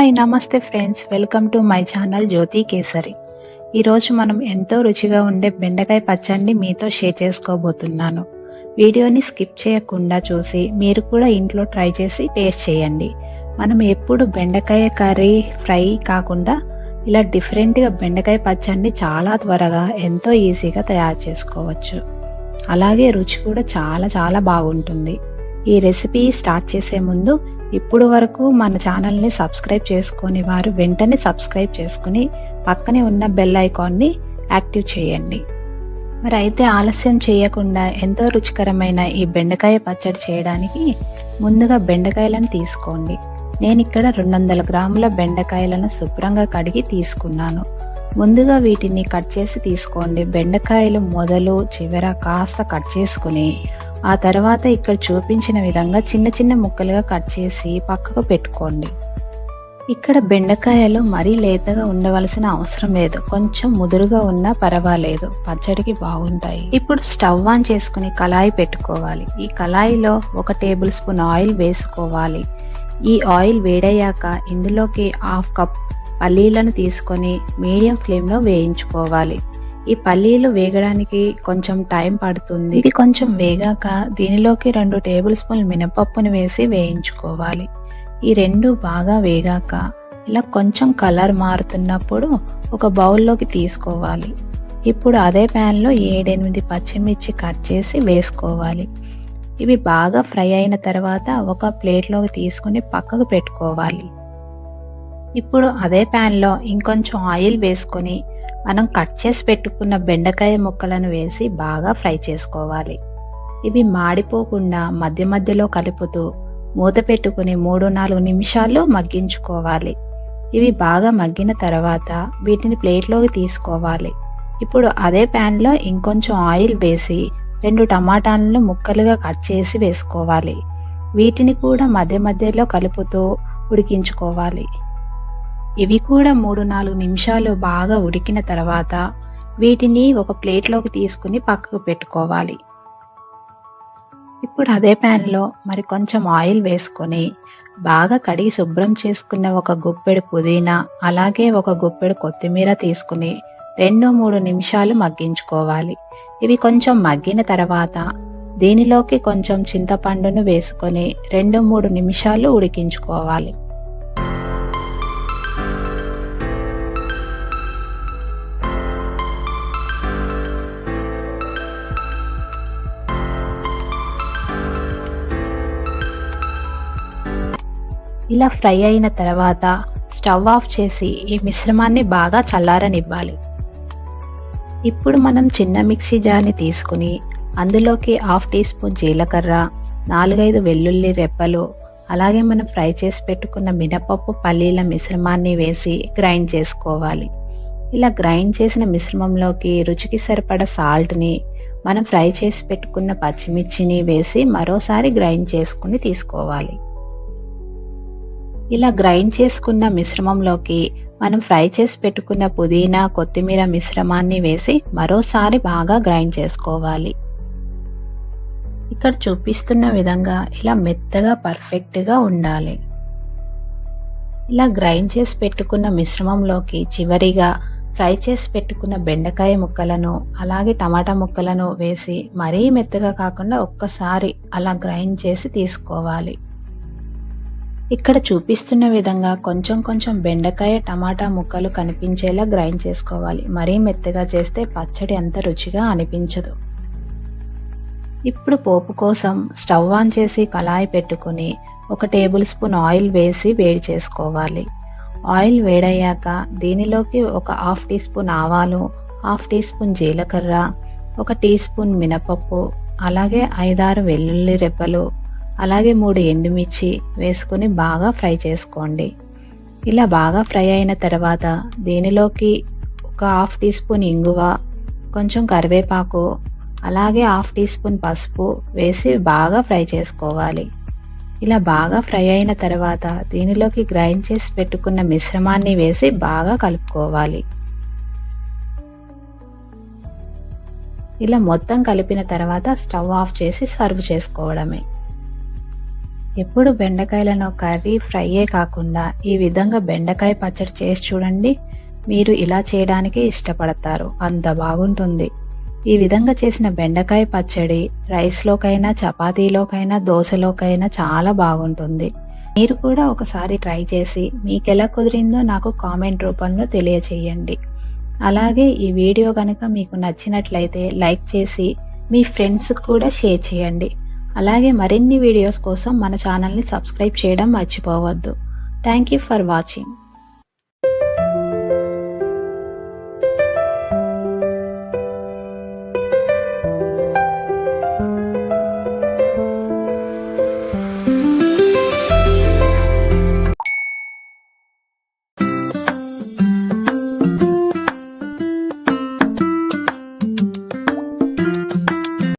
Hi నమస్తే friends. Welcome to my channel Jyothi Kesari. ఈరోజు మనం ఎంతో రుచిగా ఉండే బెండకాయ పచ్చడిని మీతో షేర్ చేసుకోబోతున్నాను. వీడియోని స్కిప్ చేయకుండా చూసి మీరు కూడా ఇంట్లో ట్రై చేసి టేస్ట్ చేయండి. మనం ఎప్పుడు బెండకాయ కర్రీ ఫ్రై కాకుండా ఇలా డిఫరెంట్గా బెండకాయ పచ్చడిని చాలా త్వరగా ఎంతో ఈజీగా తయారు చేసుకోవచ్చు. అలాగే రుచి కూడా చాలా చాలా బాగుంటుంది. ఈ రెసిపీ స్టార్ట్ చేసే ముందు ఇప్పుడు వరకు మన ఛానల్ని సబ్స్క్రైబ్ చేసుకొని వారు వెంటనే సబ్స్క్రైబ్ చేసుకుని పక్కనే ఉన్న బెల్ ఐకాన్ని యాక్టివ్ చేయండి. మరి అయితే ఆలస్యం చేయకుండా ఎంతో రుచికరమైన ఈ బెండకాయ పచ్చడి చేయడానికి ముందుగా బెండకాయలను తీసుకోండి. నేను ఇక్కడ రెండు వందల గ్రాముల బెండకాయలను శుభ్రంగా కడిగి తీసుకున్నాను. ముందుగా వీటిని కట్ చేసి తీసుకోండి. బెండకాయలు మొదలు చివర కాస్త కట్ చేసుకుని ఆ తర్వాత ఇక్కడ చూపించిన విధంగా చిన్న చిన్న ముక్కలుగా కట్ చేసి పక్కకు పెట్టుకోండి. ఇక్కడ బెండకాయలు మరీ లేతగా ఉండవలసిన అవసరం లేదు. కొంచెం ముదురుగా ఉన్నా పర్వాలేదు. పచ్చడికి బాగుంటాయి. ఇప్పుడు స్టవ్ ఆన్ చేసుకుని కళాయి పెట్టుకోవాలి. ఈ కళాయిలో ఒక టేబుల్ స్పూన్ ఆయిల్ వేసుకోవాలి. ఈ ఆయిల్ వేడయ్యాక ఇందులోకి హాఫ్ కప్ పల్లీలను తీసుకొని మీడియం ఫ్లేమ్లో వేయించుకోవాలి. ఈ పల్లీలు వేగడానికి కొంచెం టైం పడుతుంది. ఇది కొంచెం వేగాక దీనిలోకి రెండు టేబుల్ స్పూన్ మినపప్పును వేసి వేయించుకోవాలి. ఈ రెండు బాగా వేగాక ఇలా కొంచెం కలర్ మారుతున్నప్పుడు ఒక బౌల్లోకి తీసుకోవాలి. ఇప్పుడు అదే ప్యాన్లో ఏడెనిమిది పచ్చిమిర్చి కట్ చేసి వేసుకోవాలి. ఇవి బాగా ఫ్రై అయిన తర్వాత ఒక ప్లేట్లోకి తీసుకుని పక్కకు పెట్టుకోవాలి. ఇప్పుడు అదే ప్యాన్లో ఇంకొంచెం ఆయిల్ వేసుకొని మనం కట్ చేసి పెట్టుకున్న బెండకాయ ముక్కలను వేసి బాగా ఫ్రై చేసుకోవాలి. ఇవి మాడిపోకుండా మధ్య మధ్యలో కలుపుతూ మూత పెట్టుకుని మూడు నాలుగు నిమిషాల్లో మగ్గించుకోవాలి. ఇవి బాగా మగ్గిన తర్వాత వీటిని ప్లేట్లోకి తీసుకోవాలి. ఇప్పుడు అదే ప్యాన్లో ఇంకొంచెం ఆయిల్ వేసి రెండు టమాటాలను ముక్కలుగా కట్ చేసి వేసుకోవాలి. వీటిని కూడా మధ్య మధ్యలో కలుపుతూ ఉడికించుకోవాలి. ఇవి కూడా మూడు నాలుగు నిమిషాలు బాగా ఉడికిన తర్వాత వీటిని ఒక ప్లేట్లోకి తీసుకుని పక్కకు పెట్టుకోవాలి. ఇప్పుడు అదే ప్యాన్లో మరి కొంచెం ఆయిల్ వేసుకొని బాగా కడిగి శుభ్రం చేసుకున్న ఒక గుప్పెడు పుదీనా అలాగే ఒక గుప్పెడు కొత్తిమీర తీసుకుని రెండు మూడు నిమిషాలు మగ్గించుకోవాలి. ఇవి కొంచెం మగ్గిన తర్వాత దీనిలోకి కొంచెం చింతపండును వేసుకొని రెండు మూడు నిమిషాలు ఉడికించుకోవాలి. ఇలా ఫ్రై అయిన తర్వాత స్టవ్ ఆఫ్ చేసి ఈ మిశ్రమాన్ని బాగా చల్లారనివ్వాలి. ఇప్పుడు మనం చిన్న మిక్సీ జార్ని తీసుకుని అందులోకి హాఫ్ టీ స్పూన్ జీలకర్ర నాలుగైదు వెల్లుల్లి రెప్పలు అలాగే మనం ఫ్రై చేసి పెట్టుకున్న మినపప్పు పల్లీల మిశ్రమాన్ని వేసి గ్రైండ్ చేసుకోవాలి. ఇలా గ్రైండ్ చేసిన మిశ్రమంలోకి రుచికి సరిపడ సాల్ట్ని మనం ఫ్రై చేసి పెట్టుకున్న పచ్చిమిర్చిని వేసి మరోసారి గ్రైండ్ చేసుకుని తీసుకోవాలి. ఇలా గ్రైండ్ చేసుకున్న మిశ్రమంలోకి మనం ఫ్రై చేసి పెట్టుకున్న పుదీనా కొత్తిమీర మిశ్రమాన్ని వేసి మరోసారి బాగా గ్రైండ్ చేసుకోవాలి. ఇక్కడ చూపిస్తున్న విధంగా ఇలా మెత్తగా పర్ఫెక్ట్గా ఉండాలి. ఇలా గ్రైండ్ చేసి పెట్టుకున్న మిశ్రమంలోకి చివరిగా ఫ్రై చేసి పెట్టుకున్న బెండకాయ ముక్కలను అలాగే టమాటా ముక్కలను వేసి మరీ మెత్తగా కాకుండా ఒక్కసారి అలా గ్రైండ్ చేసి తీసుకోవాలి. ఇక్కడ చూపిస్తున్న విధంగా కొంచెం కొంచెం బెండకాయ టమాటా ముక్కలు కనిపించేలా గ్రైండ్ చేసుకోవాలి. మరీ మెత్తగా చేస్తే పచ్చడి అంత రుచిగా అనిపించదు. ఇప్పుడు పోపు కోసం స్టవ్ ఆన్ చేసి కళాయి పెట్టుకుని ఒక టేబుల్ స్పూన్ ఆయిల్ వేసి వేడి చేసుకోవాలి. ఆయిల్ వేడయ్యాక దీనిలోకి ఒక హాఫ్ టీ స్పూన్ ఆవాలు హాఫ్ టీ స్పూన్ జీలకర్ర ఒక టీ స్పూన్ మినపప్పు అలాగే ఐదారు వెల్లుల్లి రెప్పలు అలాగే మూడు ఎండుమిర్చి వేసుకుని బాగా ఫ్రై చేసుకోండి. ఇలా బాగా ఫ్రై అయిన తర్వాత దీనిలోకి ఒక హాఫ్ టీ స్పూన్ ఇంగువ కొంచెం కరివేపాకు అలాగే హాఫ్ టీ స్పూన్ పసుపు వేసి బాగా ఫ్రై చేసుకోవాలి. ఇలా బాగా ఫ్రై అయిన తర్వాత దీనిలోకి గ్రైండ్ చేసి పెట్టుకున్న మిశ్రమాన్ని వేసి బాగా కలుపుకోవాలి. ఇలా మొత్తం కలిపిన తర్వాత స్టవ్ ఆఫ్ చేసి సర్వ్ చేసుకోవడమే. ఎప్పుడు బెండకాయలను కర్రీ ఫ్రైయే కాకుండా ఈ విధంగా బెండకాయ పచ్చడి చేసి చూడండి. మీరు ఇలా చేయడానికి ఇష్టపడతారు. అంత బాగుంటుంది. ఈ విధంగా చేసిన బెండకాయ పచ్చడి రైస్లోకైనా చపాతీలోకైనా దోశలోకైనా చాలా బాగుంటుంది. మీరు కూడా ఒకసారి ట్రై చేసి మీకు ఎలా కుదిరిందో నాకు కామెంట్ రూపంలో తెలియచేయండి. అలాగే ఈ వీడియో కనుక మీకు నచ్చినట్లయితే లైక్ చేసి మీ ఫ్రెండ్స్ కూడా షేర్ చేయండి. అలాగే మరిన్ని వీడియోస్ కోసం మన ఛానల్ని సబ్స్క్రైబ్ చేయడం మర్చిపోవద్దు. Thank you for watching